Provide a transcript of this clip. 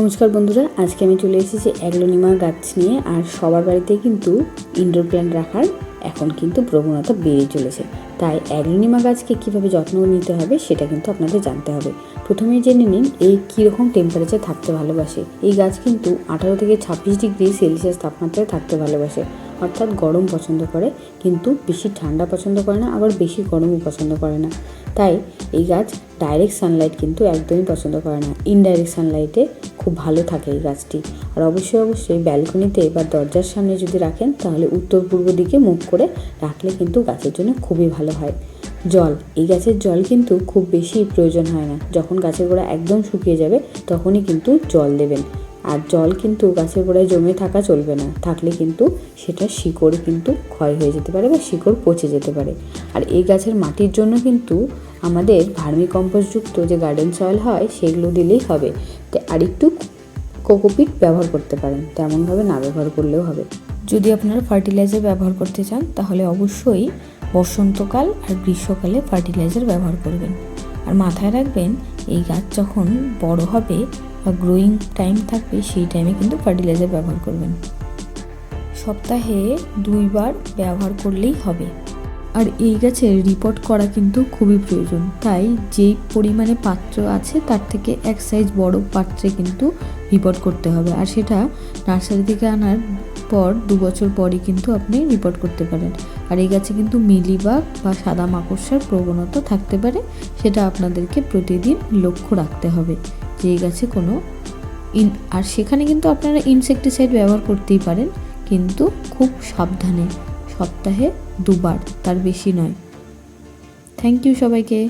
নমস্কার বন্ধুরা, আজকে আমি চলে এসেছি অ্যাগ্লোনিমা গাছ নিয়ে আর সবার বাড়িতে কিন্তু ইনডোর প্ল্যান্ট রাখার এখন কিন্তু প্রবণতা বেড়ে চলেছে। তাই অ্যাগ্লোনিমা গাছকে কীভাবে যত্ন নিতে হবে সেটা কিন্তু আপনাদের জানতে হবে। প্রথমেই জেনে নিন এই কীরকম টেম্পারেচার থাকতে ভালোবাসে। এই গাছ কিন্তু আঠারো থেকে ছাব্বিশ ডিগ্রি সেলসিয়াস তাপমাত্রায় থাকতে ভালোবাসে। অর্থাৎ গরম পছন্দ করে, কিন্তু বেশি ঠান্ডা পছন্দ করে না, আবার বেশি গরমও পছন্দ করে না। তাই এই গাছ ডাইরেক্ট সানলাইট কিন্তু একদমই পছন্দ করে না। ইনডাইরেক্ট সানলাইটে খুব ভালো থাকে এই গাছটি। আর অবশ্যই অবশ্যই ব্যালকনিতে বা দরজার সামনে যদি রাখেন, তাহলে উত্তর পূর্ব দিকে মুখ করে রাখলে কিন্তু গাছের জন্য খুবই ভালো হয়। জল, এই গাছের জল কিন্তু খুব বেশি প্রয়োজন হয় না। যখন গাছের গোড়া একদম শুকিয়ে যাবে, তখনই কিন্তু জল দেবেন। আর জল কিন্তু গাছের গোড়ায় জমে থাকা চলবে না। থাকলে কিন্তু সেটা শিকড় কিন্তু ক্ষয় হয়ে যেতে পারে বা শিকড় পচে যেতে পারে। আর এই গাছের মাটির জন্য কিন্তু আমাদের ভার্মি কম্পোস্টযুক্ত যে গার্ডেন সয়েল হয়, সেগুলো দিলেই হবে। তো আরেকটু কোকোপিট ব্যবহার করতে পারেন। তেমনভাবে না ব্যবহার করলেও হবে। যদি আপনারা ফার্টিলাইজার ব্যবহার করতে চান, তাহলে অবশ্যই বসন্তকাল আর গ্রীষ্মকালে ফার্টিলাইজার ব্যবহার করবেন। আর মাথায় রাখবেন, এই গাছ যখন বড় হবে বা গ্রোয়িং টাইম থাকবে, সেই টাইমে কিন্তু ফার্টিলাইজার ব্যবহার করবেন। সপ্তাহে দুইবার ব্যবহার করলেই হবে। আর এই গাছের রিপোর্ট করা কিন্তু খুবই প্রয়োজন। তাই যেই পরিমাণে পাত্র আছে, তার থেকে এক সাইজ বড় পাত্রে কিন্তু রিপোর্ট করতে হবে। আর সেটা নার্সারি থেকে আনার পর দু বছর পরই কিন্তু আপনি রিপোর্ট করতে পারেন। আর এই গাছে কিন্তু মিলিবাগ বা সাদা মাকড়সার প্রবণতা থাকতে পারে, সেটা আপনাদেরকে প্রতিদিন লক্ষ্য রাখতে হবে যে এই গাছে কোনো ইন, আর সেখানে কিন্তু আপনারা ইনসেকটিসাইড ব্যবহার করতেই পারেন, কিন্তু খুব সাবধানে। সপ্তাহে দুবার তার বেশি নয়। থ্যাংক ইউ সবাইকে।